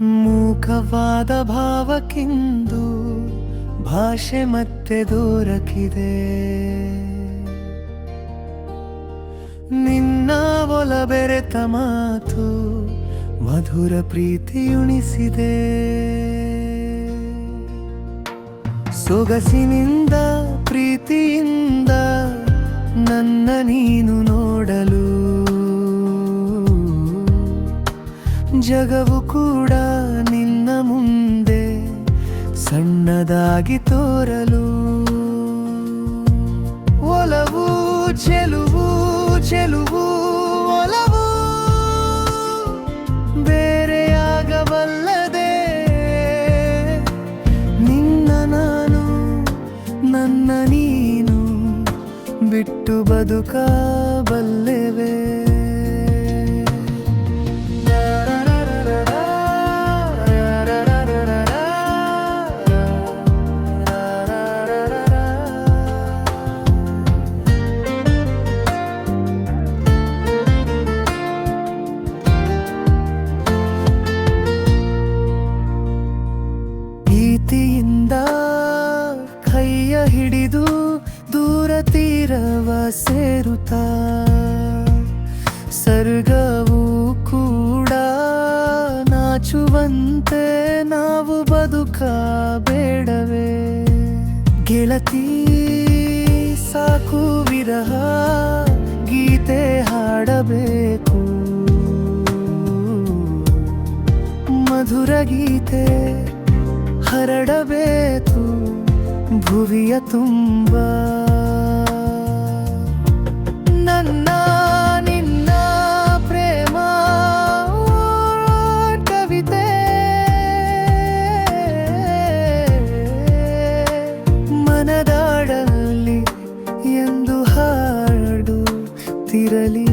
ಮಾರಕವಾದ ಭಾವಕ್ಕಿಂದು ಭಾಷೆ ಮತ್ತೆ ದೊರಕಿದೆ. ನಿನ್ನ ಒಲ ಬೆರೆತ ಮಾತು ಮಧುರ ಪ್ರೀತಿಯುಣಿಸಿದೆ. ಸೊಗಸಿನಿಂದ, ಪ್ರೀತಿಯಿಂದ ನನ್ನ ನೀನು ಜಗವು ಕೂಡ ನಿನ್ನ ಮುಂದೆ ಸಣ್ಣದಾಗಿ ತೋರಲು. ಒಲವು, ಚೆಲುವು ಚೆಲುವು, ಒಲವು. ಬೇರೆಯಾಗಬಲ್ಲದೆ ನಿನ್ನ ನಾನು, ನನ್ನ ನೀನು ಬಿಟ್ಟು ಬದುಕಬಲ್ಲೆವೆ. ಸೇರುತ್ತಾ. ಸರ್ಗವು ಕೂಡ ನಾಚುವಂತೆ ನಾವು ಬದುಕ ಬೇಡವೆ ಗೆಳತಿ, ಸಾಕು ವಿರಹ, ಗೀತೆ ಹಾಡಬೇಕು. ಮಧುರ ಗೀತೆ ಹರಡಬೇಕು. ಭುವಿಯ ತುಂಬ திரளி